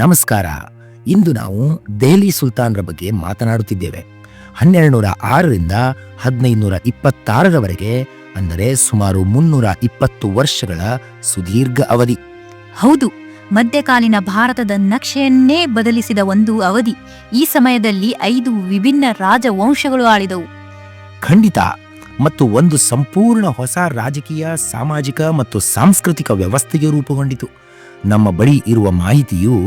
ನಮಸ್ಕಾರ. ಇಂದು ನಾವು ದೆಹಲಿ ಸುಲ್ತಾನ್ರ ಬಗ್ಗೆ ಮಾತನಾಡುತ್ತಿದ್ದೇವೆ. ಹನ್ನೆರಡು ನೂರ ಆರರಿಂದ ಹದಿನೈದು ನೂರ ಇಪ್ಪತ್ತಾರರವರೆಗೆ ಅಂದರೆ ಸುಮಾರು ಮುನ್ನೂರ ಇಪ್ಪತ್ತು ವರ್ಷಗಳ ಸುದೀರ್ಘ ಅವಧಿ. ಹೌದು ಮಧ್ಯಕಾಲೀನ ಭಾರತದ ನಕ್ಷೆಯನ್ನೇ ಬದಲಿಸಿದ ಒಂದು ಅವಧಿ. ಈ ಸಮಯದಲ್ಲಿ ಐದು ವಿಭಿನ್ನ ರಾಜವಂಶಗಳು ಆಳಿದವು. ಖಂಡಿತ ಮತ್ತು ಒಂದು ಸಂಪೂರ್ಣ ಹೊಸ ರಾಜಕೀಯ ಸಾಮಾಜಿಕ ಮತ್ತು ಸಾಂಸ್ಕೃತಿಕ ವ್ಯವಸ್ಥೆಗೆ ರೂಪುಗೊಂಡಿತು. ನಮ್ಮ ಬಳಿ ಇರುವ ಮಾಹಿತಿಯು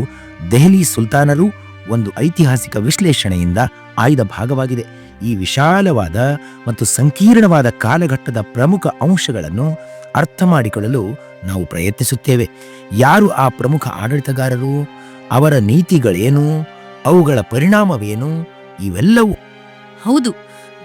ದೆಹಲಿ ಸುಲ್ತಾನರು ಒಂದು ಐತಿಹಾಸಿಕ ವಿಶ್ಲೇಷಣೆಯಿಂದ ಆಯ್ದ ಭಾಗವಾಗಿದೆ. ಈ ವಿಶಾಲವಾದ ಮತ್ತು ಸಂಕೀರ್ಣವಾದ ಕಾಲಘಟ್ಟದ ಪ್ರಮುಖ ಅಂಶಗಳನ್ನು ಅರ್ಥ ಮಾಡಿಕೊಳ್ಳಲು ನಾವು ಪ್ರಯತ್ನಿಸುತ್ತೇವೆ. ಯಾರು ಆ ಪ್ರಮುಖ ಆಡಳಿತಗಾರರು? ಅವರ ನೀತಿಗಳೇನು? ಅವುಗಳ ಪರಿಣಾಮವೇನು? ಇವೆಲ್ಲವೂ ಹೌದು.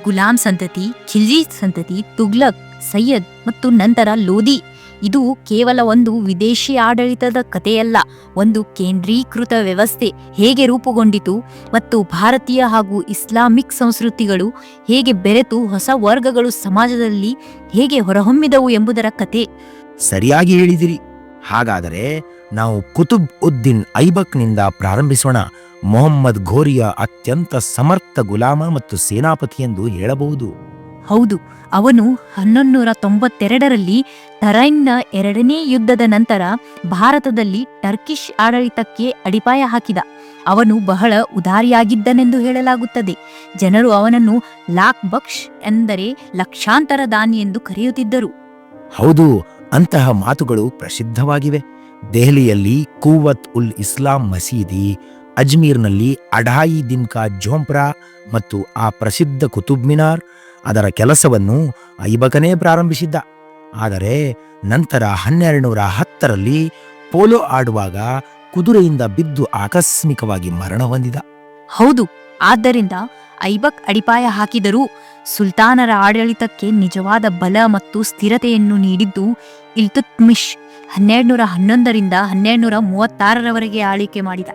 ಗುಲಾಂ ಸಂತತಿ, ಖಿಲ್ಜಿ ಸಂತತಿ, ತುಗ್ಲಕ್, ಸೈಯದ್ ಮತ್ತು ನಂತರ ಲೋಧಿ ಇದು ಕೇವಲ ಒಂದು ವಿದೇಶಿ ಆಡಳಿತದ ಕಥೆಯಲ್ಲ, ಒಂದು ಕೇಂದ್ರೀಕೃತ ವ್ಯವಸ್ಥೆ ಹೇಗೆ ರೂಪುಗೊಂಡಿತು ಮತ್ತು ಭಾರತೀಯ ಹಾಗೂ ಇಸ್ಲಾಮಿಕ್ ಸಂಸ್ಕೃತಿಗಳು ಹೇಗೆ ಬೆರೆತು ಹೊಸ ವರ್ಗಗಳು ಸಮಾಜದಲ್ಲಿ ಹೇಗೆ ಹೊರಹೊಮ್ಮಿದವು ಎಂಬುದರ ಕತೆ ಸರಿಯಾಗಿ ಹೇಳಿದಿರಿ. ಹಾಗಾದರೆ ನಾವು ಕುತುಬ್ ಉದ್ದೀನ್ ಐಬಕ್ನಿಂದ ಪ್ರಾರಂಭಿಸೋಣ. ಮೊಹಮ್ಮದ್ ಘೋರಿಯ ಅತ್ಯಂತ ಸಮರ್ಥ ಗುಲಾಮ ಮತ್ತು ಸೇನಾಪತಿ ಎಂದು ಹೇಳಬಹುದು. ಹೌದು, ಅವನು ಹನ್ನೊಂದೂರ ತೊಂಬತ್ತೆರಡರಲ್ಲಿ ತರೈನ್ನ ಎರಡನೇ ಯುದ್ಧದ ನಂತರ ಭಾರತದಲ್ಲಿ ಟರ್ಕಿಶ್ ಆಡಳಿತಕ್ಕೆ ಅಡಿಪಾಯ ಹಾಕಿದ. ಅವನು ಬಹಳ ಉದಾರಿಯಾಗಿದ್ದನೆಂದು ಹೇಳಲಾಗುತ್ತದೆ. ಜನರು ಅವನನ್ನು ಲಾಕ್ ಬಕ್ಷ್ ಎಂದರೆ ಲಕ್ಷಾಂತರ ದಾನಿ ಎಂದು ಕರೆಯುತ್ತಿದ್ದರು. ಹೌದು, ಅಂತಹ ಮಾತುಗಳು ಪ್ರಸಿದ್ಧವಾಗಿವೆ. ದೆಹಲಿಯಲ್ಲಿ ಕೂವತ್ ಉಲ್ ಇಸ್ಲಾಂ ಮಸೀದಿ, ಅಜ್ಮೀರ್ನಲ್ಲಿ ಅಢಾಯಿ ದಿನ್ಕಾ ಜೋಂಪ್ರಾ ಮತ್ತು ಆ ಪ್ರಸಿದ್ಧ ಕುತುಬ್ ಮಿನಾರ್ ಅದರ ಕೆಲಸವನ್ನು ಐಬಕನೇ ಪ್ರಾರಂಭಿಸಿದ್ದ. ಆದರೆ ನಂತರ ಹನ್ನೆರಡು ನೂರ ಹತ್ತರಲ್ಲಿ ಪೋಲೋ ಆಡುವಾಗ ಕುದುರೆಯಿಂದ ಬಿದ್ದು ಆಕಸ್ಮಿಕವಾಗಿ ಮರಣ ಹೊಂದಿದ. ಹೌದು ಆದ್ದರಿಂದ ಐಬಕ್ ಅಡಿಪಾಯ ಹಾಕಿದರೂ ಸುಲ್ತಾನರ ಆಡಳಿತಕ್ಕೆ ನಿಜವಾದ ಬಲ ಮತ್ತು ಸ್ಥಿರತೆಯನ್ನು ನೀಡಿದ್ದು ಇಲ್ತುತ್ಮಿಶ್ ಹನ್ನೆರಡುನೂರ ಹನ್ನೊಂದರಿಂದ ಹನ್ನೆರಡುನೂರ ಮೂವತ್ತಾರರವರೆಗೆ ಆಳ್ವಿಕೆ ಮಾಡಿದ.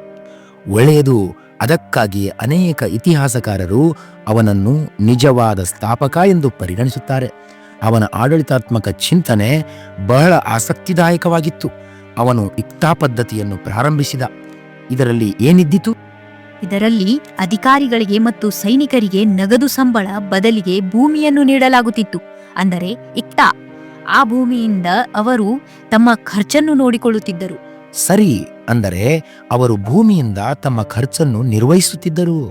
ಒಳ್ಳೆಯದು ಅದಕ್ಕಾಗಿ ಅನೇಕ ಇತಿಹಾಸಕಾರರು ಅವನನ್ನು ನಿಜವಾದ ಸ್ಥಾಪಕ ಎಂದು ಪರಿಗಣಿಸುತ್ತಾರೆ. ಅವನ ಆಡಳಿತಾತ್ಮಕ ಚಿಂತನೆ ಬಹಳ ಆಸಕ್ತಿದಾಯಕವಾಗಿತ್ತು. ಅವನು ಇಕ್ತಾ ಪದ್ಧತಿಯನ್ನು ಪ್ರಾರಂಭಿಸಿದ. ಇದರಲ್ಲಿ ಏನಿದ್ದಿತು? ಇದರಲ್ಲಿ ಅಧಿಕಾರಿಗಳಿಗೆ ಮತ್ತು ಸೈನಿಕರಿಗೆ ನಗದು ಸಂಬಳ ಬದಲಿಗೆ ಭೂಮಿಯನ್ನು ನೀಡಲಾಗುತ್ತಿತ್ತು. ಅಂದರೆ ಇಕ್ತಾ. ಆ ಭೂಮಿಯಿಂದ ಅವರು ತಮ್ಮ ಖರ್ಚನ್ನು ನೋಡಿಕೊಳ್ಳುತ್ತಿದ್ದರು. ಸರಿ ಅಂದರೆ ಅವರು ಭೂಮಿಯಿಂದ ತಮ್ಮ ಖರ್ಚನ್ನು ನಿರ್ವಹಿಸುತ್ತಿದ್ದರು.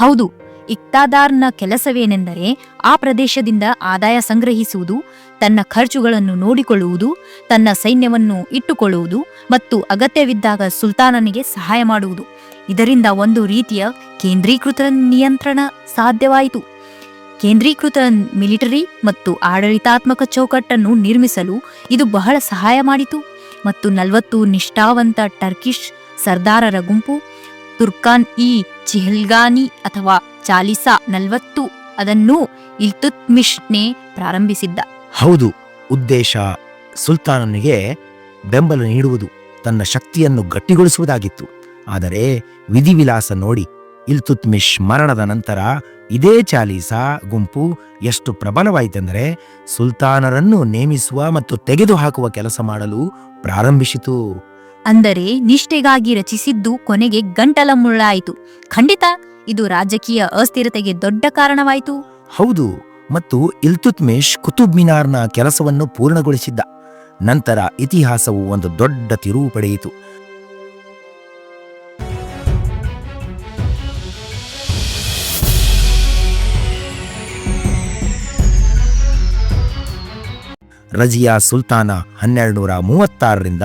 ಹೌದು, ಇಕ್ತಾದಾರ್ನ ಕೆಲಸವೇನೆಂದರೆ ಆ ಪ್ರದೇಶದಿಂದ ಆದಾಯ ಸಂಗ್ರಹಿಸುವುದು, ತನ್ನ ಖರ್ಚುಗಳನ್ನು ನೋಡಿಕೊಳ್ಳುವುದು, ತನ್ನ ಸೈನ್ಯವನ್ನು ಇಟ್ಟುಕೊಳ್ಳುವುದು ಮತ್ತು ಅಗತ್ಯವಿದ್ದಾಗ ಸುಲ್ತಾನನಿಗೆ ಸಹಾಯ ಮಾಡುವುದು. ಇದರಿಂದ ಒಂದು ರೀತಿಯ ಕೇಂದ್ರೀಕೃತ ನಿಯಂತ್ರಣ ಸಾಧ್ಯವಾಯಿತು. ಕೇಂದ್ರೀಕೃತ ಮಿಲಿಟರಿ ಮತ್ತು ಆಡಳಿತಾತ್ಮಕ ಚೌಕಟ್ಟನ್ನು ನಿರ್ಮಿಸಲು ಇದು ಬಹಳ ಸಹಾಯ ಮಾಡಿತು. ಮತ್ತು ನಲವತ್ತು ನಿಷ್ಠಾವಂತ ಟರ್ಕಿಶ್ ಸರ್ದಾರರ ಗುಂಪು ತುರ್ಕಾನ್ ಇ ಚಿಹಲ್ಗಾನಿ ಅಥವಾ ಚಾಲಿಸಾ ನಲವತ್ತು ಅದನ್ನು ಇಲ್ತುತ್ಮಿಷ್ನೇ ಪ್ರಾರಂಭಿಸಿದ್ದ. ಹೌದು, ಉದ್ದೇಶ ಸುಲ್ತಾನನಿಗೆ ಬೆಂಬಲ ನೀಡುವುದು ತನ್ನ ಶಕ್ತಿಯನ್ನು ಗಟ್ಟಿಗೊಳಿಸುವುದಾಗಿತ್ತು. ಆದರೆ ವಿಧಿವಿಲಾಸ ನೋಡಿ ಇಲ್ತುತ್ಮಿಶ್ ಮರಣದ ನಂತರ ಇದೇ ಚಾಲೀಸ ಗುಂಪು ಎಷ್ಟು ಪ್ರಬಲವಾಯಿತೆಂದರೆ ಸುಲ್ತಾನರನ್ನು ನೇಮಿಸುವ ಮತ್ತು ತೆಗೆದುಹಾಕುವ ಕೆಲಸ ಮಾಡಲು ಪ್ರಾರಂಭಿಸಿತು. ಅಂದರೆ ನಿಷ್ಠೆಗಾಗಿ ರಚಿಸಿದ್ದು ಕೊನೆಗೆ ಗಂಟಲ ಮುಳ್ಳಾಯಿತು ಖಂಡಿತ ಇದು ರಾಜಕೀಯ ಅಸ್ಥಿರತೆಗೆ ದೊಡ್ಡ ಕಾರಣವಾಯಿತು. ಹೌದು ಮತ್ತು ಇಲ್ತುತ್ಮೇಶ್ ಕುತುಬ್ ಮಿನಾರ್ನ ಕೆಲಸವನ್ನು ಪೂರ್ಣಗೊಳಿಸಿದ್ದ. ನಂತರ ಇತಿಹಾಸವು ಒಂದು ದೊಡ್ಡ ತಿರುವು ಪಡೆಯಿತು. ರಜಿಯಾ ಸುಲ್ತಾನ ಹನ್ನೆರಡು ನೂರ ಮೂವತ್ತಾರರಿಂದ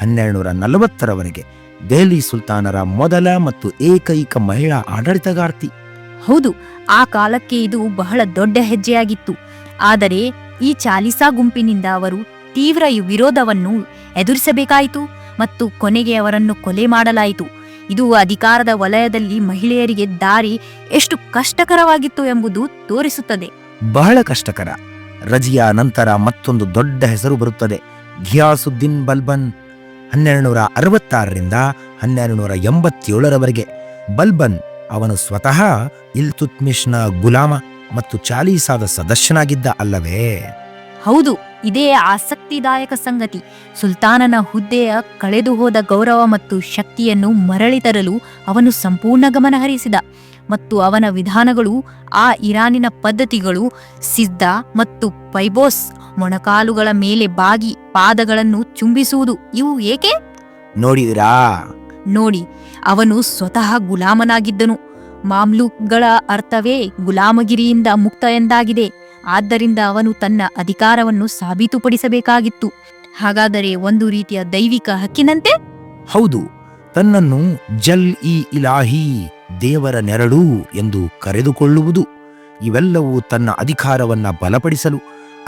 ಹನ್ನೆರಡು ನೂರ ನಲವತ್ತರವರೆಗೆ. ದೆಹಲಿ ಸುಲ್ತಾನರ ಮೊದಲ ಮತ್ತು ಏಕೈಕ ಮಹಿಳಾ ಆಡಳಿತಗಾರ್ತಿ. ಹೌದು ಆ ಕಾಲಕ್ಕೆ ಇದು ಬಹಳ ದೊಡ್ಡ ಹೆಜ್ಜೆಯಾಗಿತ್ತು. ಆದರೆ ಈ ಚಾಲಿಸಾ ಗುಂಪಿನಿಂದ ಅವರು ತೀವ್ರ ವಿರೋಧವನ್ನು ಎದುರಿಸಬೇಕಾಯಿತು ಮತ್ತು ಕೊನೆಗೆ ಅವರನ್ನು ಕೊಲೆ ಮಾಡಲಾಯಿತು. ಇದು ಅಧಿಕಾರದ ವಲಯದಲ್ಲಿ ಮಹಿಳೆಯರಿಗೆ ದಾರಿ ಎಷ್ಟು ಕಷ್ಟಕರವಾಗಿತ್ತು ಎಂಬುದು ತೋರಿಸುತ್ತದೆ. ಬಹಳ ಕಷ್ಟಕರ. ರಜಿಯಾ ನಂತರ ಮತ್ತೊಂದು ದೊಡ್ಡ ಹೆಸರು ಬರುತ್ತದೆ. ಘಿಯಾಸುದ್ದೀನ್ ಬಲ್ಬನ್ ಹನ್ನೆರಡು ನೂರ ಅರವತ್ತಾರರಿಂದ ಹನ್ನೆರಡು ನೂರ ಎಂಬತ್ತೇಳರವರೆಗೆ ಬಲ್ಬನ್ ಅವನು ಸ್ವತಃ ಇಲ್ತುತ್ಮಿಶ್ನ ಗುಲಾಮ ಮತ್ತು ಚಾಲೀಸಾದ ಸದಸ್ಯನಾಗಿದ್ದ ಅಲ್ಲವೇ? ಹೌದು, ಇದೇ ಆಸಕ್ತಿದಾಯಕ ಸಂಗತಿ. ಸುಲ್ತಾನನ ಹುದ್ದೆಯ ಕಳೆದುಹೋದ ಗೌರವ ಮತ್ತು ಶಕ್ತಿಯನ್ನು ಮರಳಿ ತರಲು ಅವನು ಸಂಪೂರ್ಣ ಗಮನ ಹರಿಸಿದ ಮತ್ತು ಅವನ ವಿಧಾನಗಳು ಆ ಇರಾನಿನ ಪದ್ಧತಿಗಳು ಸಿದ್ಧ ಮತ್ತು ಪೈಬೋಸ್ ಮೊಣಕಾಲುಗಳ ಮೇಲೆ ಬಾಗಿ ಪಾದಗಳನ್ನು ಚುಂಬಿಸುವುದು. ಇವು ಏಕೆ? ನೋಡಿದಿರಾ ನೋಡಿ ಅವನು ಸ್ವತಃ ಗುಲಾಮನಾಗಿದ್ದನು. ಮಾಮ್ಲೂಕ್ಗಳ ಅರ್ಥವೇ ಗುಲಾಮಗಿರಿಯಿಂದ ಮುಕ್ತ ಎಂದಾಗಿದೆ. ಆದ್ದರಿಂದ ಅವನು ತನ್ನ ಅಧಿಕಾರವನ್ನು ಸಾಬೀತುಪಡಿಸಬೇಕಾಗಿತ್ತು. ಹಾಗಾದರೆ ಒಂದು ರೀತಿಯ ದೈವಿಕ ಹಕ್ಕಿನಂತೆ? ಹೌದು ತನ್ನನ್ನು ಜಲ್ ಇ ಇಲಾಹಿ ದೇವರ ನೆರಳು ಎಂದು ಕರೆದುಕೊಳ್ಳುವುದು. ಇವೆಲ್ಲವೂ ತನ್ನ ಅಧಿಕಾರವನ್ನ ಬಲಪಡಿಸಲು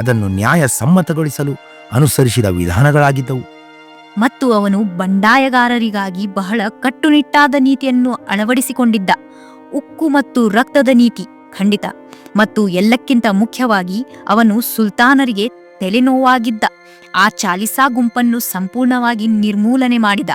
ಅದನ್ನು ನ್ಯಾಯ ಸಮ್ಮತಗೊಳಿಸಲು ಅನುಸರಿಸಿದ ವಿಧಾನಗಳಾಗಿದ್ದವು. ಮತ್ತು ಅವನು ಬಂಡಾಯಗಾರರಿಗಾಗಿ ಬಹಳ ಕಟ್ಟುನಿಟ್ಟಾದ ನೀತಿಯನ್ನು ಅಳವಡಿಸಿಕೊಂಡಿದ್ದ. ಉಕ್ಕು ಮತ್ತು ರಕ್ತದ ನೀತಿ ಖಂಡಿತ. ಮತ್ತು ಎಲ್ಲಕ್ಕಿಂತ ಮುಖ್ಯವಾಗಿ ಅವನು ಸುಲ್ತಾನರಿಗೆ ತಲೆನೋವಾಗಿದ್ದ. ಆ ಚಾಲಿಸಾ ಗುಂಪನ್ನು ಸಂಪೂರ್ಣವಾಗಿ ನಿರ್ಮೂಲನೆ ಮಾಡಿದ.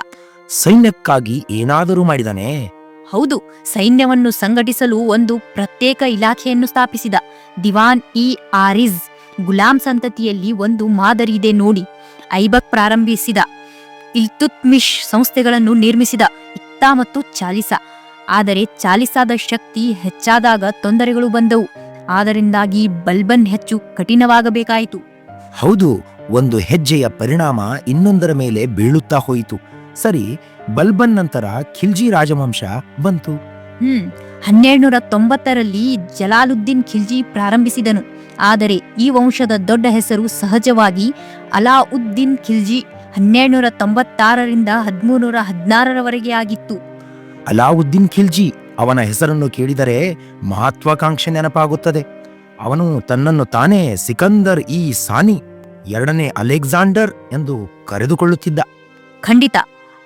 ಸೈನ್ಯಕ್ಕಾಗಿ ಏನಾದರೂ ಮಾಡಿದನೇ? ಹೌದು, ಸೈನ್ಯವನ್ನು ಸಂಘಟಿಸಲು ಒಂದು ಪ್ರತ್ಯೇಕ ಇಲಾಖೆಯನ್ನು ಸ್ಥಾಪಿಸಿದ ದಿವಾನ್ ಇ ಆರಿಜ್ ಗುಲಾಂ ಸಂತತಿಯಲ್ಲಿ ಒಂದು ಮಾದರಿ ಇದೆ ನೋಡಿ. ಐಬಕ್ ಪ್ರಾರಂಭಿಸಿದ ಇಲ್ತುತ್ಮಿಶ್ ಸಂಸ್ಥೆಗಳನ್ನು ನಿರ್ಮಿಸಿದ ಇಕ್ತಾ ಮತ್ತು ಚಾಲಿಸಾ. ಆದರೆ ಚಾಲಿಸಾದ ಶಕ್ತಿ ಹೆಚ್ಚಾದಾಗ ತೊಂದರೆಗಳು ಬಂದವು. ಆದ್ದರಿಂದಾಗಿ ಬಲ್ಬನ್ ಹೆಚ್ಚು ಕಠಿಣವಾಗಬೇಕಾಯಿತು. ಹೌದು, ಒಂದು ಹೆಜ್ಜೆಯ ಪರಿಣಾಮ ಇನ್ನೊಂದರ ಮೇಲೆ ಬೀಳುತ್ತಾ ಹೋಯಿತು. ಸರಿ ಬಲ್ಬನ್ ನಂತರ ಖಿಲ್ಜಿ ರಾಜವಂಶ ಬಂತು. ಹ್ಮ್ ಹನ್ನೆರಡುನೂರ ತೊಂಬತ್ತರಲ್ಲಿ ಜಲಾಲುದ್ದೀನ್ ಖಿಲ್ಜಿ ಪ್ರಾರಂಭಿಸಿದನು. ಆದರೆ ಈ ವಂಶದ ದೊಡ್ಡ ಹೆಸರು ಸಹಜವಾಗಿ ಅಲಾವುದ್ದೀನ್ ಖಿಲ್ಜಿ ಹನ್ನೆರಡುನೂರ ತೊಂಬತ್ತಾರರಿಂದ ಹದಿಮೂರ್ನೂರ ಹದಿನಾರರವರೆಗೆ ಆಗಿತ್ತು. ಅಲಾವುದ್ದೀನ್ ಖಿಲ್ಜಿ ಅವನ ಹೆಸರನ್ನು ಕೇಳಿದರೆ ಮಹತ್ವಾಕಾಂಕ್ಷೆ ನೆನಪಾಗುತ್ತದೆ. ಅವನು ತನ್ನನ್ನು ತಾನೇ ಸಿಕಂದರ್ ಇ ಸಾನಿ ಎರಡನೇ ಅಲೆಕ್ಸಾಂಡರ್ ಎಂದು ಕರೆದುಕೊಳ್ಳುತ್ತಿದ್ದ. ಖಂಡಿತ.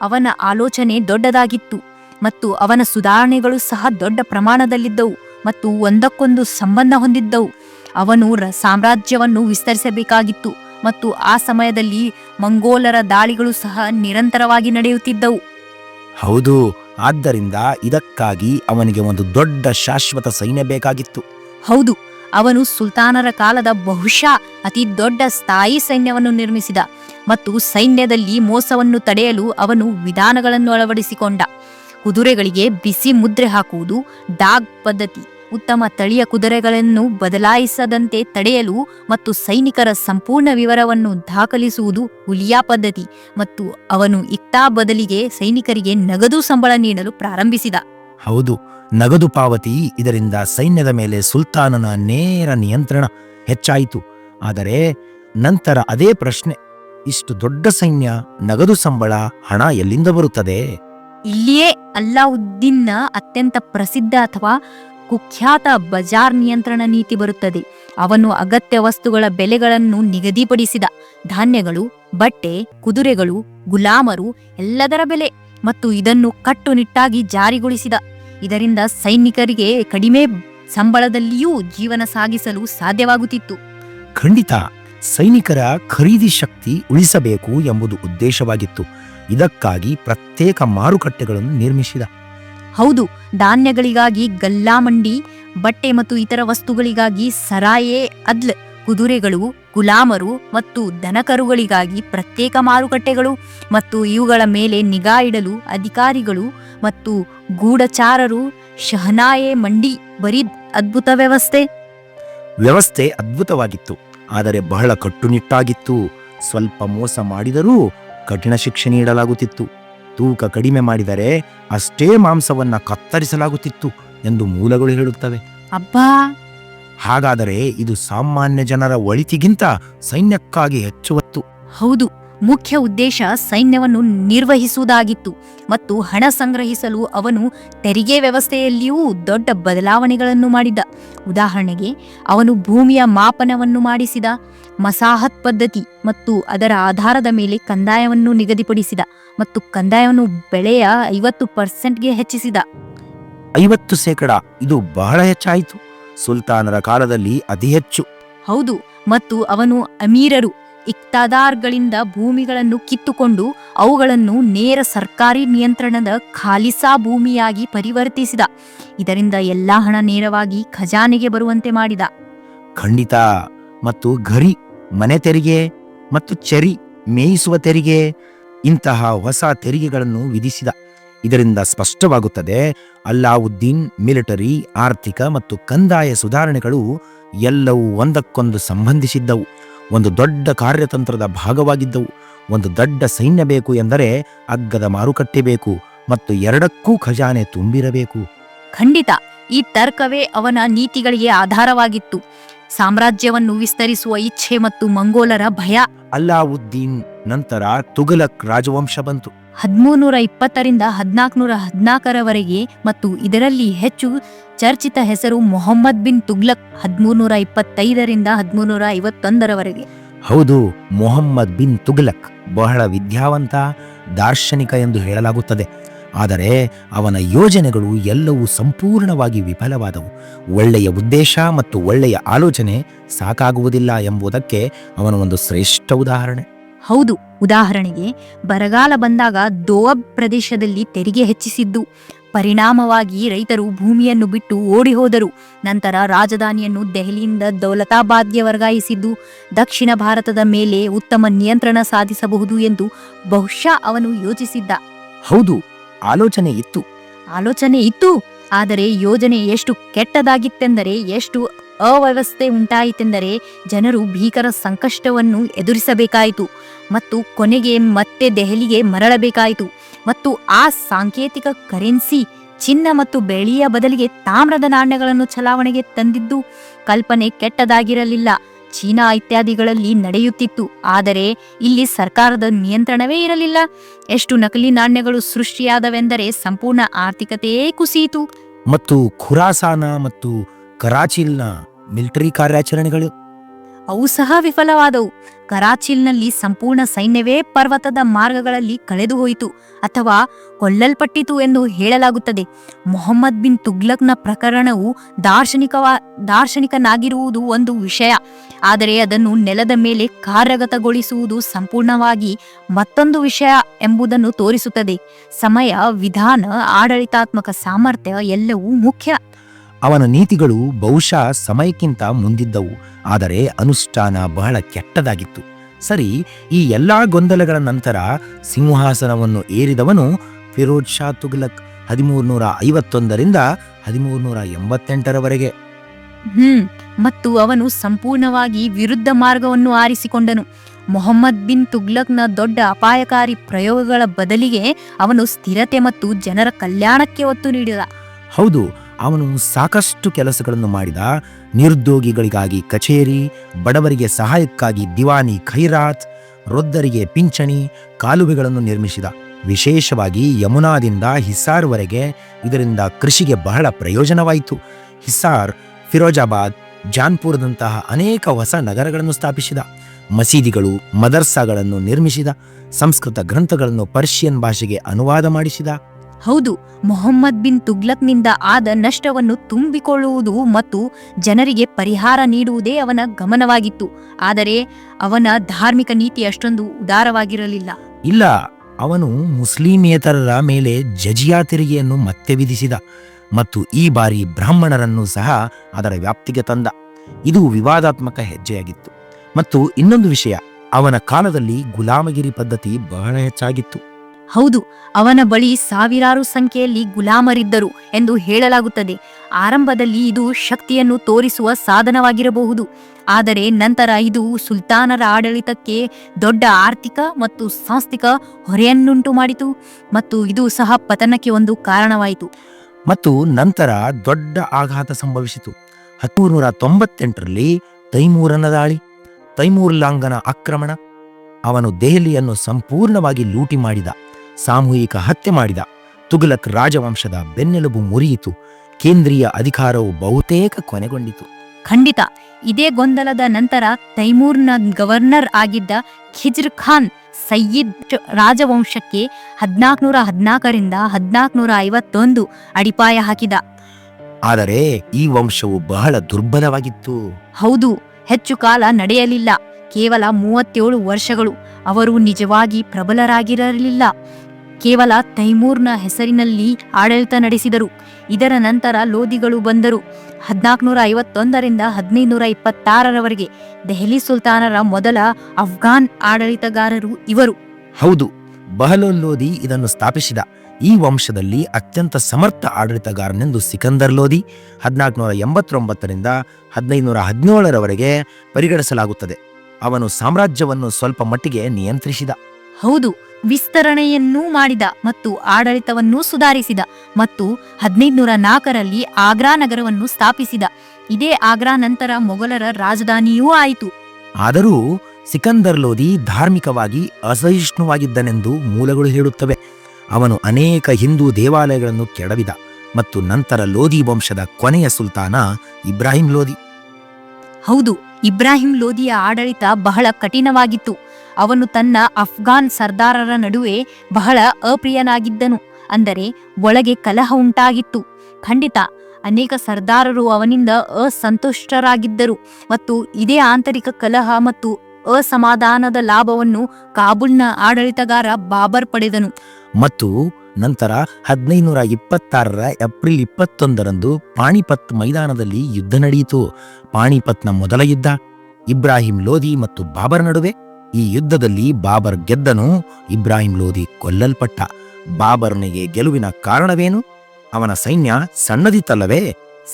ಅವನ ಆಲೋಚನೆ ದೊಡ್ಡದಾಗಿತ್ತು ಮತ್ತು ಅವನ ಸುಧಾರಣೆಗಳು ಸಹ ದೊಡ್ಡ ಪ್ರಮಾಣದಲ್ಲಿದ್ದವು ಮತ್ತು ಒಂದಕ್ಕೊಂದು ಸಂಬಂಧ ಹೊಂದಿದ್ದವು. ಅವನು ರ- ಸಾಮ್ರಾಜ್ಯವನ್ನು ವಿಸ್ತರಿಸಬೇಕಾಗಿತ್ತು ಮತ್ತು ಆ ಸಮಯದಲ್ಲಿ ಮಂಗೋಲರ ದಾಳಿಗಳು ಸಹ ನಿರಂತರವಾಗಿ ನಡೆಯುತ್ತಿದ್ದವು. ಹೌದು ಆದ್ದರಿಂದ ಇದಕ್ಕಾಗಿ ಅವನಿಗೆ ಒಂದು ದೊಡ್ಡ ಶಾಶ್ವತ ಸೈನ್ಯ ಬೇಕಾಗಿತ್ತು. ಹೌದು ಅವನು ಸುಲ್ತಾನರ ಕಾಲದ ಬಹುಶಃ ಅತಿ ದೊಡ್ಡ ಸ್ಥಾಯಿ ಸೈನ್ಯವನ್ನು ನಿರ್ಮಿಸಿದ ಮತ್ತು ಸೈನ್ಯದಲ್ಲಿ ಮೋಸವನ್ನು ತಡೆಯಲು ಅವನು ವಿಧಾನಗಳನ್ನು ಅಳವಡಿಸಿಕೊಂಡ. ಕುದುರೆಗಳಿಗೆ ಬಿಸಿ ಮುದ್ರೆ ಹಾಕುವುದು ಡಾಗ್ ಪದ್ಧತಿ. ಉತ್ತಮ ತಳಿಯ ಕುದುರೆಗಳನ್ನು ಬದಲಾಯಿಸದಂತೆ ತಡೆಯಲು ಮತ್ತು ಸೈನಿಕರ ಸಂಪೂರ್ಣ ವಿವರವನ್ನು ದಾಖಲಿಸುವುದು ಹುಲಿಯಾ ಪದ್ಧತಿ ಮತ್ತು ಅವನು ಇಕ್ತಾ ಬದಲಿಗೆ ಸೈನಿಕರಿಗೆ ನಗದು ಸಂಬಳ ನೀಡಲು ಪ್ರಾರಂಭಿಸಿದ. ಹೌದು ನಗದು ಪಾವತಿ, ಇದರಿಂದ ಸೈನ್ಯದ ಮೇಲೆ ಸುಲ್ತಾನನ ನೇರ ನಿಯಂತ್ರಣ ಹೆಚ್ಚಾಯಿತು. ಆದರೆ ನಂತರ ಅದೇ ಪ್ರಶ್ನೆ, ಇಷ್ಟು ದೊಡ್ಡ ಸೈನ್ಯ ನಗದು ಸಂಬಳ ಹಣ ಎಲ್ಲಿಂದ ಬರುತ್ತದೆ? ಇಲ್ಲಿಯೇ ಅಲ್ಲಾವುದ್ದೀನ್ನ ಅತ್ಯಂತ ಪ್ರಸಿದ್ಧ ಅಥವಾ ಕುಖ್ಯಾತ ಬಜಾರ್ ನಿಯಂತ್ರಣ ನೀತಿ ಬರುತ್ತದೆ. ಅವನು ಅಗತ್ಯ ವಸ್ತುಗಳ ಬೆಲೆಗಳನ್ನು ನಿಗದಿಪಡಿಸಿದ. ಧಾನ್ಯಗಳು, ಬಟ್ಟೆ, ಕುದುರೆಗಳು, ಗುಲಾಮರು ಎಲ್ಲದರ ಬೆಲೆ ಮತ್ತು ಇದನ್ನು ಕಟ್ಟುನಿಟ್ಟಾಗಿ ಜಾರಿಗೊಳಿಸಿದ. ಇದರಿಂದ ಸೈನಿಕರಿಗೆ ಕಡಿಮೆ ಸಂಬಳದಲ್ಲಿಯೂ ಜೀವನ ಸಾಗಿಸಲು ಸಾಧ್ಯವಾಗುತ್ತಿತ್ತು. ಖಂಡಿತ ಸೈನಿಕರ ಖರೀದಿ ಶಕ್ತಿ ಉಳಿಸಬೇಕು ಎಂಬುದು ಉದ್ದೇಶವಾಗಿತ್ತು. ಇದಕ್ಕಾಗಿ ಪ್ರತ್ಯೇಕ ಮಾರುಕಟ್ಟೆಗಳನ್ನು ನಿರ್ಮಿಸಿದ. ಹೌದು ಧಾನ್ಯಗಳಿಗಾಗಿ ಗಲ್ಲಾಮಂಡಿ ಬಟ್ಟೆ ಮತ್ತು ಇತರ ವಸ್ತುಗಳಿಗಾಗಿ ಸರಾಯೇ ಅದ್ಲ್ ಕುದುರೆಗಳು ಗುಲಾಮರು ಮತ್ತು ದನಕರುಗಳಿಗಾಗಿ ಪ್ರತ್ಯೇಕ ಮಾರುಕಟ್ಟೆಗಳು ಮತ್ತು ಇವುಗಳ ಮೇಲೆ ನಿಗಾ ಇಡಲು ಅಧಿಕಾರಿಗಳು ಮತ್ತು ಗೂಢಚಾರರು ಶಹನಾಯೆ ಮಂಡಿ ಬರೀ ಅದ್ಭುತ ವ್ಯವಸ್ಥೆ. ವ್ಯವಸ್ಥೆ ಅದ್ಭುತವಾಗಿತ್ತು ಆದರೆ ಬಹಳ ಕಟ್ಟುನಿಟ್ಟಾಗಿತ್ತು. ಸ್ವಲ್ಪ ಮೋಸ ಮಾಡಿದರೂ ಕಠಿಣ ಶಿಕ್ಷೆ ನೀಡಲಾಗುತ್ತಿತ್ತು. ತೂಕ ಕಡಿಮೆ ಮಾಡಿದರೆ ಅಷ್ಟೇ ಮಾಂಸವನ್ನ ಕತ್ತರಿಸಲಾಗುತ್ತಿತ್ತು ಎಂದು ಮೂಲಗಳು ಹೇಳುತ್ತವೆ. ಅಬ್ಬಾ! ಹಾಗಾದರೆ ಇದು ಸಾಮಾನ್ಯ ಜನರ ಒಳಿತಿಗಿಂತ ಸೈನ್ಯಕ್ಕಾಗಿ ಹೆಚ್ಚುವತ್ತು. ಹೌದು ಮುಖ್ಯ ಉದ್ದೇಶ ಸೈನ್ಯವನ್ನು ನಿರ್ವಹಿಸುವುದಾಗಿತ್ತು ಮತ್ತು ಹಣ ಸಂಗ್ರಹಿಸಲು ಅವನು ತೆರಿಗೆ ವ್ಯವಸ್ಥೆಯಲ್ಲಿಯೂ ದೊಡ್ಡ ಬದಲಾವಣೆಗಳನ್ನು ಮಾಡಿದ. ಉದಾಹರಣೆಗೆ ಅವನು ಭೂಮಿಯ ಮಾಪನವನ್ನು ಮಾಡಿಸಿದ ಮಸಾಹತ್ ಪದ್ಧತಿ ಮತ್ತು ಅದರ ಆಧಾರದ ಮೇಲೆ ಕಂದಾಯವನ್ನು ನಿಗದಿಪಡಿಸಿದ ಮತ್ತು ಕಂದಾಯವನ್ನು ಬೆಳೆಯ ಐವತ್ತು ಪರ್ಸೆಂಟ್ಗೆ ಹೆಚ್ಚಿಸಿದ. ಐವತ್ತು ಶೇಕಡ ಇದು ಬಹಳ ಹೆಚ್ಚಾಯಿತು. ಸುಲ್ತಾನರ ಕಾಲದಲ್ಲಿ ಅತಿ ಹೆಚ್ಚು. ಹೌದು ಮತ್ತು ಅವನು ಅಮೀರರು ಇಕ್ತಾದಾರ್ಗಳಿಂದ ಭೂಮಿಗಳನ್ನು ಕಿತ್ತುಕೊಂಡು ಅವುಗಳನ್ನು ನೇರ ಸರ್ಕಾರಿ ನಿಯಂತ್ರಣದ ಖಾಲಿಸಾ ಭೂಮಿಯಾಗಿ ಪರಿವರ್ತಿಸಿದ. ಇದರಿಂದ ಎಲ್ಲಾ ಹಣ ನೇರವಾಗಿ ಖಜಾನೆಗೆ ಬರುವಂತೆ ಮಾಡಿದ. ಖಂಡಿತ ಮತ್ತು ಘರಿ ಮನೆ ತೆರಿಗೆ ಮತ್ತು ಚರಿ ಮೇಯಿಸುವ ತೆರಿಗೆ ಇಂತಹ ಹೊಸ ತೆರಿಗೆಗಳನ್ನು ವಿಧಿಸಿದ. ಇದರಿಂದ ಸ್ಪಷ್ಟವಾಗುತ್ತದೆ ಅಲ್ಲಾವುದ್ದೀನ್ ಮಿಲಿಟರಿ ಆರ್ಥಿಕ ಮತ್ತು ಕಂದಾಯ ಸುಧಾರಣೆಗಳು ಎಲ್ಲವೂ ಒಂದಕ್ಕೊಂದು ಸಂಬಂಧಿಸಿದ್ದವು. ಒಂದು ದೊಡ್ಡ ಕಾರ್ಯತಂತ್ರದ ಭಾಗವಾಗಿದ್ದವು. ಒಂದು ದೊಡ್ಡ ಸೈನ್ಯ ಬೇಕು ಎಂದರೆ ಅಗ್ಗದ ಮಾರುಕಟ್ಟೆ ಬೇಕು ಮತ್ತು ಎರಡಕ್ಕೂ ಖಜಾನೆ ತುಂಬಿರಬೇಕು. ಖಂಡಿತ ಈ ತರ್ಕವೇ ಅವನ ನೀತಿಗಳಿಗೆ ಆಧಾರವಾಗಿತ್ತು. ಸಾಮ್ರಾಜ್ಯವನ್ನು ವಿಸ್ತರಿಸುವ ಇಚ್ಛೆ ಮತ್ತು ಮಂಗೋಲರ ಭಯ. ಅಲ್ಲಾವುದ್ದೀನ್ ನಂತರ ತುಘಲಕ್ ರಾಜವಂಶ ಬಂತು. ಹದಿಮೂನೂರ ಇಪ್ಪತ್ತರಿಂದ ಹದಿನಾಲ್ಕುನೂರ ಹದಿನಾಲ್ಕರವರೆಗೆ ಮತ್ತು ಇದರಲ್ಲಿ ಹೆಚ್ಚು ಚರ್ಚಿತ ಹೆಸರು ಮೊಹಮ್ಮದ್ ಬಿನ್ ತುಗ್ಲಕ್ ಹದಿಮೂರುನೂರ ಇಪ್ಪತ್ತೈದರಿಂದ ಹದಿಮೂರುನೂರ ಐವತ್ತೊಂದರವರೆಗೆ ಹೌದು, ಮೊಹಮ್ಮದ್ ಬಿನ್ ತುಗ್ಲಕ್ ಬಹಳ ವಿದ್ಯಾವಂತ, ದಾರ್ಶನಿಕ ಎಂದು ಹೇಳಲಾಗುತ್ತದೆ. ಆದರೆ ಅವನ ಯೋಜನೆಗಳು ಎಲ್ಲವೂ ಸಂಪೂರ್ಣವಾಗಿ ವಿಫಲವಾದವು. ಒಳ್ಳೆಯ ಉದ್ದೇಶ ಮತ್ತು ಒಳ್ಳೆಯ ಆಲೋಚನೆ ಸಾಕಾಗುವುದಿಲ್ಲ ಎಂಬುದಕ್ಕೆ ಅವನ ಒಂದು ಶ್ರೇಷ್ಠ ಉದಾಹರಣೆ. ಹೌದು ಉದಾಹರಣೆಗೆ ಬರಗಾಲ ಬಂದಾಗ ದೋಅಬ್ ಪ್ರದೇಶದಲ್ಲಿ ತೆರಿಗೆ ಹೆಚ್ಚಿಸಿದ್ದು. ಪರಿಣಾಮವಾಗಿ ರೈತರು ಭೂಮಿಯನ್ನು ಬಿಟ್ಟು ಓಡಿ ಹೋದರು ನಂತರ ರಾಜಧಾನಿಯನ್ನು ದೆಹಲಿಯಿಂದ ದೌಲತಾಬಾದ್ಗೆ ವರ್ಗಾಯಿಸಿದ್ದು. ದಕ್ಷಿಣ ಭಾರತದ ಮೇಲೆ ಉತ್ತಮ ನಿಯಂತ್ರಣ ಸಾಧಿಸಬಹುದು ಎಂದು ಬಹುಶಃ ಅವನು ಯೋಚಿಸಿದ್ದ. ಹೌದು ಆಲೋಚನೆ ಇತ್ತು. ಆಲೋಚನೆ ಇತ್ತು ಆದರೆ ಯೋಜನೆ ಎಷ್ಟು ಕೆಟ್ಟದಾಗಿತ್ತೆಂದರೆ ಎಷ್ಟು ಅವ್ಯವಸ್ಥೆ ಉಂಟಾಯಿತೆಂದರೆ ಜನರು ಭೀಕರ ಸಂಕಷ್ಟವನ್ನು ಎದುರಿಸಬೇಕಾಯಿತು ಮತ್ತು ಕೊನೆಗೆ ಮತ್ತೆ ದೆಹಲಿಗೆ ಮರಳಬೇಕಾಯಿತು. ಮತ್ತು ಆ ಸಾಂಕೇತಿಕ ಕರೆನ್ಸಿ ಚಿನ್ನ ಮತ್ತು ಬೆಳ್ಳಿಯ ಬದಲಿಗೆ ತಾಮ್ರದ ನಾಣ್ಯಗಳನ್ನು ಚಲಾವಣೆಗೆ ತಂದಿದ್ದು ಕಲ್ಪನೆ ಕೆಟ್ಟದಾಗಿರಲಿಲ್ಲ. ಚೀನಾ ಇತ್ಯಾದಿಗಳಲ್ಲಿ ನಡೆಯುತ್ತಿತ್ತು. ಆದರೆ ಇಲ್ಲಿ ಸರ್ಕಾರದ ನಿಯಂತ್ರಣವೇ ಇರಲಿಲ್ಲ. ಎಷ್ಟು ನಕಲಿ ನಾಣ್ಯಗಳು ಸೃಷ್ಟಿಯಾದವೆಂದರೆ ಸಂಪೂರ್ಣ ಆರ್ಥಿಕತೆಯೇ ಕುಸಿಯಿತು. ಮತ್ತು ಖುರಾಸಾನ ಮತ್ತು ಕರಾಚಿಲ್ನ ಮಿಲಿಟರಿ ಕಾರ್ಯಾಚರಣೆಗಳು? ಅವು ಸಹ ವಿಫಲವಾದವು. ಕರಾಚಿಲ್ನಲ್ಲಿ ಸಂಪೂರ್ಣ ಸೈನ್ಯವೇ ಪರ್ವತದ ಮಾರ್ಗಗಳಲ್ಲಿ ಕಳೆದು ಹೋಯಿತು ಅಥವಾ ಕೊಲ್ಲಲ್ಪಟ್ಟಿತು ಎಂದು ಹೇಳಲಾಗುತ್ತದೆ. ಮೊಹಮ್ಮದ್ ಬಿನ್ ತುಗ್ಲಕ್ನ ಪ್ರಕರಣವು ದಾರ್ಶನಿಕವಾ, ದಾರ್ಶನಿಕನಾಗಿರುವುದು ಒಂದು ವಿಷಯ. ಆದರೆ ಅದನ್ನು ನೆಲದ ಮೇಲೆ ಕಾರ್ಯಗತಗೊಳಿಸುವುದು ಸಂಪೂರ್ಣವಾಗಿ ಮತ್ತೊಂದು ವಿಷಯ ಎಂಬುದನ್ನು ತೋರಿಸುತ್ತದೆ. ಸಮಯ, ವಿಧಾನ, ಆಡಳಿತಾತ್ಮಕ ಸಾಮರ್ಥ್ಯ ಎಲ್ಲವೂ ಮುಖ್ಯ. ಅವನ ನೀತಿಗಳು ಬಹುಶಃ ಸಮಯಕ್ಕಿಂತ ಮುಂದಿದ್ದವು ಆದರೆ ಅನುಷ್ಠಾನ ಬಹಳ ಕೆಟ್ಟದಾಗಿತ್ತು. ಸರಿ ಈ ಎಲ್ಲ ಗೊಂದಲಗಳ ನಂತರ ಸಿಂಹಾಸನವನ್ನು ಏರಿದವನು ಫಿರೋಜ್ ಶಾ ತುಘಲಕ್ ಹದಿಮೂರ್ನೂರ ಐವತ್ತೊಂದರಿಂದ ಹದಿಮೂರ್ನೂರ ಎಂಬತ್ತೆಂಟರವರೆಗೆ ಹ್ಮ್ ಮತ್ತು ಅವನು ಸಂಪೂರ್ಣವಾಗಿ ವಿರುದ್ಧ ಮಾರ್ಗವನ್ನು ಆರಿಸಿಕೊಂಡನು. ಮೊಹಮ್ಮದ್ ಬಿನ್ ತುಗ್ಲಕ್ನ ದೊಡ್ಡ ಅಪಾಯಕಾರಿ ಪ್ರಯೋಗಗಳ ಬದಲಿಗೆ ಅವನು ಸ್ಥಿರತೆ ಮತ್ತು ಜನರ ಕಲ್ಯಾಣಕ್ಕೆ ಒತ್ತು ನೀಡಿದ. ಹೌದು ಅವನು ಸಾಕಷ್ಟು ಕೆಲಸಗಳನ್ನು ಮಾಡಿದ. ನಿರುದ್ಯೋಗಿಗಳಿಗಾಗಿ ಕಚೇರಿ, ಬಡವರಿಗೆ ಸಹಾಯಕ್ಕಾಗಿ ದಿವಾನಿ ಖೈರಾತ್, ವೃದ್ಧರಿಗೆ ಪಿಂಚಣಿ, ಕಾಲುವೆಗಳನ್ನು ನಿರ್ಮಿಸಿದ. ವಿಶೇಷವಾಗಿ ಯಮುನಾದಿಂದ ಹಿಸ್ಸಾರ್ವರೆಗೆ ಇದರಿಂದ ಕೃಷಿಗೆ ಬಹಳ ಪ್ರಯೋಜನವಾಯಿತು. ಹಿಸ್ಸಾರ್ ಫಿರೋಜಾಬಾದ್, ಜಾನ್ಪುರದಂತಹ ಅನೇಕ ಹೊಸ ನಗರಗಳನ್ನು ಸ್ಥಾಪಿಸಿದ. ಮಸೀದಿಗಳು, ಮದರ್ಸಾಗಳನ್ನು ನಿರ್ಮಿಸಿದ. ಸಂಸ್ಕೃತ ಗ್ರಂಥಗಳನ್ನು ಪರ್ಷಿಯನ್ ಭಾಷೆಗೆ ಅನುವಾದ ಮಾಡಿಸಿದ. ಹೌದು, ಮೊಹಮ್ಮದ್ ಬಿನ್ ತುಗ್ಲಕ್ನಿಂದ ಆದ ನಷ್ಟವನ್ನು ತುಂಬಿಕೊಳ್ಳುವುದು ಮತ್ತು ಜನರಿಗೆ ಪರಿಹಾರ ನೀಡುವುದೇ ಅವನ ಗಮನವಾಗಿತ್ತು. ಆದರೆ ಅವನ ಧಾರ್ಮಿಕ ನೀತಿ ಅಷ್ಟೊಂದು ಉದಾರವಾಗಿರಲಿಲ್ಲ. ಇಲ್ಲ, ಅವನು ಮುಸ್ಲಿಮೇತರರ ಮೇಲೆ ಜಜಿಯಾ ತೆರಿಗೆಯನ್ನು ಮತ್ತೆ ವಿಧಿಸಿದ ಮತ್ತು ಈ ಬಾರಿ ಬ್ರಾಹ್ಮಣರನ್ನು ಸಹ ಅದರ ವ್ಯಾಪ್ತಿಗೆ ತಂದ. ಇದು ವಿವಾದಾತ್ಮಕ ಹೆಜ್ಜೆಯಾಗಿತ್ತು. ಮತ್ತು ಇನ್ನೊಂದು ವಿಷಯ, ಅವನ ಕಾಲದಲ್ಲಿ ಗುಲಾಮಗಿರಿ ಪದ್ಧತಿ ಬಹಳ ಹೆಚ್ಚಾಗಿತ್ತು. ಹೌದು, ಅವನ ಬಳಿ ಸಾವಿರಾರು ಸಂಖ್ಯೆಯಲ್ಲಿ ಗುಲಾಮರಿದ್ದರು ಎಂದು ಹೇಳಲಾಗುತ್ತದೆ. ಆರಂಭದಲ್ಲಿ ಇದು ಶಕ್ತಿಯನ್ನು ತೋರಿಸುವ ಸಾಧನವಾಗಿರಬಹುದು. ಆದರೆ ನಂತರ ಇದು ಸುಲ್ತಾನರ ಆಡಳಿತಕ್ಕೆ ದೊಡ್ಡ ಆರ್ಥಿಕ ಮತ್ತು ಸಾಂಸ್ಥಿಕ ಹೊರೆಯನ್ನುಂಟು ಮಾಡಿತು ಮತ್ತು ಇದು ಸಹ ಪತನಕ್ಕೆ ಒಂದು ಕಾರಣವಾಯಿತು. ಮತ್ತು ನಂತರ ದೊಡ್ಡ ಆಘಾತ ಸಂಭವಿಸಿತು. ಹತ್ತೂರ್ನೂರ ತೊಂಬತ್ತೆಂಟರಲ್ಲಿ ತೈಮೂರನ ದಾಳಿ, ತೈಮೂರ್ಲಾಂಗನ ಆಕ್ರಮಣ, ಅವನು ದೆಹಲಿಯನ್ನು ಸಂಪೂರ್ಣವಾಗಿ ಲೂಟಿ ಮಾಡಿದ. ಸಾಮೂಹಿಕ ಹತ್ಯೆ ಮಾಡಿದ ತುಘಲಕ್ ರಾಜವಂಶದ ಬೆನ್ನೆಲುಬು ಮುರಿಯಿತು. ಕೇಂದ್ರೀಯ ಅಧಿಕಾರವು ಬಹುತೇಕ ಕೊನೆಗೊಂಡಿತು. ಖಂಡಿತ. ಇದೇ ಗೊಂದಲದ ನಂತರ ತೈಮೂರ್ನ ಗವರ್ನರ್ ಆಗಿದ್ದ ಖಿಜ್ರ್ ಖಾನ್ ಸಯ್ಯಿದ್ ರಾಜವಂಶಕ್ಕೆ ಹದ್ನಾಲ್ಕುನೂರ ಹದಿನಾಲ್ಕರಿಂದ ಹದ್ನಾಲ್ಕುನೂರ ಐವತ್ತೊಂದು ಅಡಿಪಾಯ ಹಾಕಿದ. ಆದರೆ ಈ ವಂಶವು ಬಹಳ ದುರ್ಬಲವಾಗಿತ್ತು. ಹೌದು ಹೆಚ್ಚು ಕಾಲ ನಡೆಯಲಿಲ್ಲ. ಕೇವಲ ಮೂವತ್ತೇಳು ವರ್ಷಗಳು. ಅವರು ನಿಜವಾಗಿ ಪ್ರಬಲರಾಗಿರಲಿಲ್ಲ. ಕೇವಲ ತೈಮೂರ್ನ ಹೆಸರಿನಲ್ಲಿ ಆಡಳಿತ ನಡೆಸಿದರು. ಇದರ ನಂತರ ಲೋಧಿಗಳು ಬಂದರು. ಹದಿನಾಲ್ಕುನೂರ ಐವತ್ತೊಂದರಿಂದ ಹದಿನೈದುನೂರ ಇಪ್ಪತ್ತಾರರವರೆಗೆ ದೆಹಲಿ ಸುಲ್ತಾನರ ಮೊದಲ ಅಫ್ಘಾನ್ ಆಡಳಿತಗಾರರು ಇವರು. ಹೌದು ಬಹಲೋಲ್ ಲೋಧಿ ಇದನ್ನು ಸ್ಥಾಪಿಸಿದ. ಈ ವಂಶದಲ್ಲಿ ಅತ್ಯಂತ ಸಮರ್ಥ ಆಡಳಿತಗಾರನೆಂದು ಸಿಕಂದರ್ ಲೋಧಿ ಹದಿನಾಲ್ಕುನೂರ ಎಂಬತ್ತೊಂಬತ್ತರಿಂದ ಹದಿನೈದುನೂರ ಹದಿನೇಳರವರೆಗೆ ಪರಿಗಣಿಸಲಾಗುತ್ತದೆ. ಅವನು ಸಾಮ್ರಾಜ್ಯವನ್ನು ಸ್ವಲ್ಪ ಮಟ್ಟಿಗೆ ನಿಯಂತ್ರಿಸಿದ. ಹೌದು ವಿಸ್ತರಣೆಯನ್ನೂ ಮಾಡಿದ ಮತ್ತು ಆಡಳಿತವನ್ನೂ ಸುಧಾರಿಸಿದ ಮತ್ತು ಹದಿನೈದುನೂರ ನಾಲ್ಕರಲ್ಲಿ ಆಗ್ರಾ ನಗರವನ್ನು ಸ್ಥಾಪಿಸಿದ. ಇದೇ ಆಗ್ರಾ ನಂತರ ಮೊಘಲರ ರಾಜಧಾನಿಯೂ ಆಯಿತು. ಆದರೂ ಸಿಕಂದರ್ ಲೋಧಿ ಧಾರ್ಮಿಕವಾಗಿ ಅಸಹಿಷ್ಣುವಾಗಿದ್ದನೆಂದು ಮೂಲಗಳು ಹೇಳುತ್ತವೆ. ಅವನು ಅನೇಕ ಹಿಂದೂ ದೇವಾಲಯಗಳನ್ನು ಕೆಡವಿದ ಮತ್ತು ನಂತರ ಲೋಧಿ ವಂಶದ ಕೊನೆಯ ಸುಲ್ತಾನ ಇಬ್ರಾಹಿಂ ಲೋಧಿ. ಹೌದು ಇಬ್ರಾಹಿಂ ಲೋಧಿಯ ಆಡಳಿತ ಬಹಳ ಕಠಿಣವಾಗಿತ್ತು. ಅವನು ತನ್ನ ಅಫ್ಘಾನ್ ಸರ್ದಾರರ ನಡುವೆ ಬಹಳ ಅಪ್ರಿಯನಾಗಿದ್ದನು. ಅಂದರೆ ಒಳಗೆ ಕಲಹ ಉಂಟಾಗಿತ್ತು. ಖಂಡಿತ ಅನೇಕ ಸರ್ದಾರರು ಅವನಿಂದ ಅಸಂತುಷ್ಟರಾಗಿದ್ದರು ಮತ್ತು ಇದೇ ಆಂತರಿಕ ಕಲಹ ಮತ್ತು ಅಸಮಾಧಾನದ ಲಾಭವನ್ನು ಕಾಬೂಲ್ನ ಆಡಳಿತಗಾರ ಬಾಬರ್ ಪಡೆದನು. ಮತ್ತು ನಂತರ ಹದಿನೈದುನೂರ ಇಪ್ಪತ್ತಾರರ ಏಪ್ರಿಲ್ ಇಪ್ಪತ್ತೊಂದರಂದು ಪಾಣಿಪತ್ ಮೈದಾನದಲ್ಲಿ ಯುದ್ಧ ನಡೆಯಿತು. ಪಾಣಿಪತ್ನ ಮೊದಲ ಯುದ್ಧ ಇಬ್ರಾಹಿಂ ಲೋಧಿ ಮತ್ತು ಬಾಬರ್ ನಡುವೆ ಈ ಯುದ್ಧದಲ್ಲಿ ಬಾಬರ್ ಗೆದ್ದನು, ಇಬ್ರಾಹಿಂ ಲೋಧಿ ಕೊಲ್ಲಲ್ಪಟ್ಟ. ಬಾಬರ್ನಿಗೆ ಗೆಲುವಿನ ಕಾರಣವೇನು? ಅವನ ಸೈನ್ಯ ಸಣ್ಣದಿತ್ತಲ್ಲವೇ?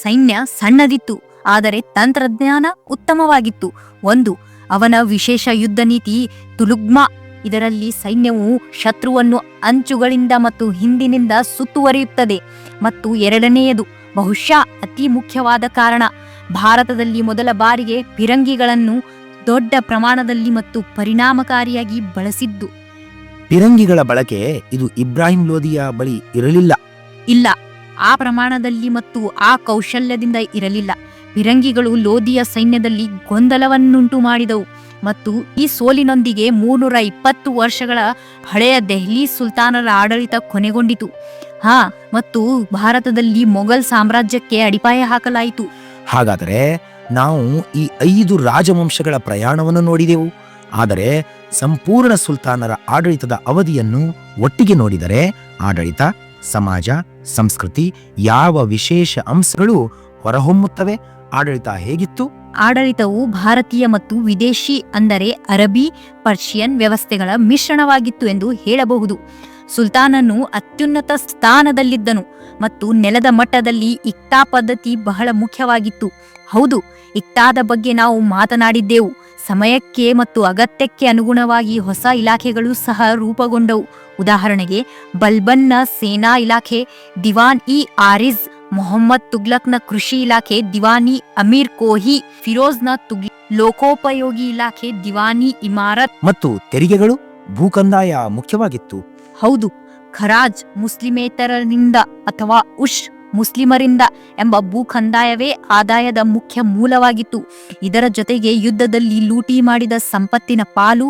ಸೈನ್ಯ ಸಣ್ಣದಿತ್ತು, ಆದರೆ ತಂತ್ರಜ್ಞಾನ ಉತ್ತಮವಾಗಿತ್ತು. ಒಂದು, ಅವನ ವಿಶೇಷ ಯುದ್ಧ ನೀತಿ ತುಲುಗ್ಮಾ. ಇದರಲ್ಲಿ ಸೈನ್ಯವು ಶತ್ರುವನ್ನು ಅಂಚುಗಳಿಂದ ಮತ್ತು ಹಿಂದಿನಿಂದ ಸುತ್ತುವರಿಯುತ್ತದೆ. ಮತ್ತು ಎರಡನೆಯದು, ಬಹುಶಃ ಅತಿ ಮುಖ್ಯವಾದ ಕಾರಣ. ಭಾರತದಲ್ಲಿ ಮೊದಲ ಬಾರಿಗೆ ಫಿರಂಗಿಗಳನ್ನು ದೊಡ್ಡ ಪ್ರಮಾಣದಲ್ಲಿ ಮತ್ತು ಪರಿಣಾಮಕಾರಿಯಾಗಿ ಬಳಸಿದ್ದು. ಪಿರಂಗಿಗಳ ಬಳಕೆ ಇದು ಇಬ್ರಾಹಿಂ ಲೋಧಿಯ ಬಳಿ ಇರಲಿಲ್ಲ. ಇಲ್ಲ ಆ ಪ್ರಮಾಣದಲ್ಲಿ ಮತ್ತು ಆ ಕೌಶಲ್ಯದಿಂದ ಇರಲಿಲ್ಲ. ಪಿರಂಗಿಗಳು ಲೋಧಿಯ ಸೈನ್ಯದಲ್ಲಿ ಗೊಂದಲವನ್ನುಂಟು ಮಾಡಿದವು ಮತ್ತು ಈ ಸೋಲಿನೊಂದಿಗೆ ಮೂರ್ನೂರ ಇಪ್ಪತ್ತು ವರ್ಷಗಳ ಹಳೆಯ ದೆಹಲಿ ಸುಲ್ತಾನರ ಆಡಳಿತ ಕೊನೆಗೊಂಡಿತು. ಹಾ ಮತ್ತು ಭಾರತದಲ್ಲಿ ಮೊಘಲ್ ಸಾಮ್ರಾಜ್ಯಕ್ಕೆ ಅಡಿಪಾಯ ಹಾಕಲಾಯಿತು. ಹಾಗಾದರೆ ನಾವು ಈ ಐದು ರಾಜವಂಶಗಳ ಪ್ರಯಾಣವನ್ನು ನೋಡಿದೆವು. ಆದರೆ ಸಂಪೂರ್ಣ ಸುಲ್ತಾನರ ಆಡಳಿತದ ಅವಧಿಯನ್ನು ಒಟ್ಟಿಗೆ ನೋಡಿದರೆ ಆಡಳಿತ, ಸಮಾಜ, ಸಂಸ್ಕೃತಿ ಯಾವ ವಿಶೇಷ ಅಂಶಗಳು ಹೊರಹೊಮ್ಮುತ್ತವೆ, ಆಡಳಿತ ಹೇಗಿತ್ತು? ಆಡಳಿತವು ಭಾರತೀಯ ಮತ್ತು ವಿದೇಶಿ ಅಂದರೆ ಅರಬಿ, ಪರ್ಷಿಯನ್ ವ್ಯವಸ್ಥೆಗಳ ಮಿಶ್ರಣವಾಗಿತ್ತು ಎಂದು ಹೇಳಬಹುದು. ಸುಲ್ತಾನನು ಅತ್ಯುನ್ನತ ಸ್ಥಾನದಲ್ಲಿದ್ದನು ಮತ್ತು ನೆಲದ ಮಟ್ಟದಲ್ಲಿ ಇಕ್ತಾ ಪದ್ಧತಿ ಬಹಳ ಮುಖ್ಯವಾಗಿತ್ತು. ಹೌದು, ಇಕ್ತಾದ ಬಗ್ಗೆ ನಾವು ಮಾತನಾಡಿದ್ದೆವು. ಸಮಯಕ್ಕೆ ಮತ್ತು ಅಗತ್ಯಕ್ಕೆ ಅನುಗುಣವಾಗಿ ಹೊಸ ಇಲಾಖೆಗಳು ಸಹ ರೂಪುಗೊಂಡವು. ಉದಾಹರಣೆಗೆ, ಬಲ್ಬನ್ನ ಸೇನಾ ಇಲಾಖೆ, ದಿವಾನ್ ಇ ಆರಿಜ್, ಮೊಹಮ್ಮದ್ ತುಗ್ಲಕ್ನ ಕೃಷಿ ಇಲಾಖೆ, ದಿವಾನಿ ಅಮೀರ್ ಕೋಹಿ, ಫಿರೋಜ್ನ ತುಗ್ ಲೋಕೋಪಯೋಗಿ ಇಲಾಖೆ, ದಿವಾನಿ ಇಮಾರತ್ ಮತ್ತು ತೆರಿಗೆಗಳು ಭೂಕಂದಾಯ ಮುಖ್ಯವಾಗಿತ್ತು. ಹೌದು, ಖರಾಜ್ ಮುಸ್ಲಿಮೇತರರಿಂದ ಅಥವಾ ಉಷ್ ಮುಸ್ಲಿಮರಿಂದ ಎಂಬ ಭೂಖಂದಾಯವೇ ಆದಾಯದ ಮುಖ್ಯ ಮೂಲವಾಗಿತ್ತು. ಇದರ ಜೊತೆಗೆ ಯುದ್ಧದಲ್ಲಿ ಲೂಟಿ ಮಾಡಿದ ಸಂಪತ್ತಿನ ಪಾಲು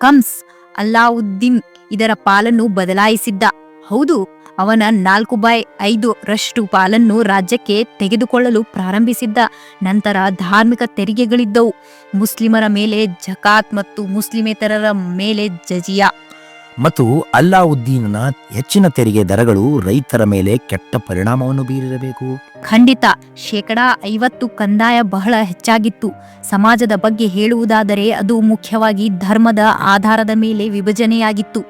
ಕಮ್ಸ್ ಅಲ್ಲಾವುದ್ದೀನ್ ಇದರ ಪಾಲನ್ನು ಬದಲಾಯಿಸಿದ್ದ. ಹೌದು, ಅವನ ನಾಲ್ಕು ಬೈ ಐದು ರಷ್ಟು ಪಾಲನ್ನು ರಾಜ್ಯಕ್ಕೆ ತೆಗೆದುಕೊಳ್ಳಲು ಪ್ರಾರಂಭಿಸಿದ್ದ. ನಂತರ ಧಾರ್ಮಿಕ ತೆರಿಗೆಗಳಿದ್ದವು. ಮುಸ್ಲಿಮರ ಮೇಲೆ ಜಕಾತ್ ಮತ್ತು ಮುಸ್ಲಿಮೇತರರ ಮೇಲೆ ಜಜಿಯಾ. ಮತ್ತು ಅಲ್ಲಾವುದ್ದೀನನ ಹೆಚ್ಚಿನ ತೆರಿಗೆ ದರಗಳು ರೈತರ ಮೇಲೆ ಕೆಟ್ಟ ಪರಿಣಾಮವನ್ನು ಬೀರಿರಬೇಕು. ಖಂಡಿತ, ಶೇಕಡಾ ಐವತ್ತು ಕಂದಾಯ ಬಹಳ ಹೆಚ್ಚಾಗಿತ್ತು. ಸಮಾಜದ ಬಗ್ಗೆ ಹೇಳುವುದಾದರೆ ಅದು ಮುಖ್ಯವಾಗಿ ಧರ್ಮದ ಆಧಾರದ ಮೇಲೆ ವಿಭಜನೆಯಾಗಿತ್ತು.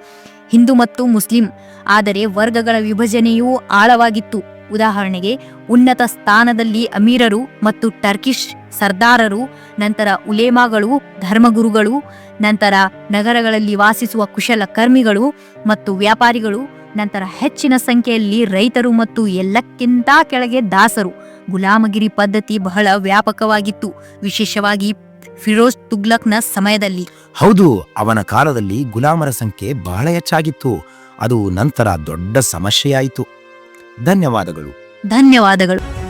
ಹಿಂದೂ ಮತ್ತು ಮುಸ್ಲಿಂ, ಆದರೆ ವರ್ಗಗಳ ವಿಭಜನೆಯೂ ಆಳವಾಗಿತ್ತು. ಉದಾಹರಣೆಗೆ, ಉನ್ನತ ಸ್ಥಾನದಲ್ಲಿ ಅಮೀರರು ಮತ್ತು ಟರ್ಕಿಶ್ ಸರ್ದಾರರು ನಂತರ ಉಲೇಮಾಗಳು ಧರ್ಮಗುರುಗಳು ನಂತರ ನಗರಗಳಲ್ಲಿ ವಾಸಿಸುವ ಕುಶಲ ಕರ್ಮಿಗಳು ಮತ್ತು ವ್ಯಾಪಾರಿಗಳು ನಂತರ ಹೆಚ್ಚಿನ ಸಂಖ್ಯೆಯಲ್ಲಿ ರೈತರು ಮತ್ತು ಎಲ್ಲಕ್ಕಿಂತ ಕೆಳಗೆ ದಾಸರು. ಗುಲಾಮಗಿರಿ ಪದ್ಧತಿ ಬಹಳ ವ್ಯಾಪಕವಾಗಿತ್ತು. ವಿಶೇಷವಾಗಿ ಫಿರೋಜ್ ತುಗ್ಲಕ್ನ ಸಮಯದಲ್ಲಿ. ಹೌದು ಅವನ ಕಾಲದಲ್ಲಿ ಗುಲಾಮರ ಸಂಖ್ಯೆ ಬಹಳ ಹೆಚ್ಚಾಗಿತ್ತು. ಅದು ನಂತರ ದೊಡ್ಡ ಸಮಸ್ಯೆಯಾಯಿತು. ಧನ್ಯವಾದಗಳು. ಧನ್ಯವಾದಗಳು.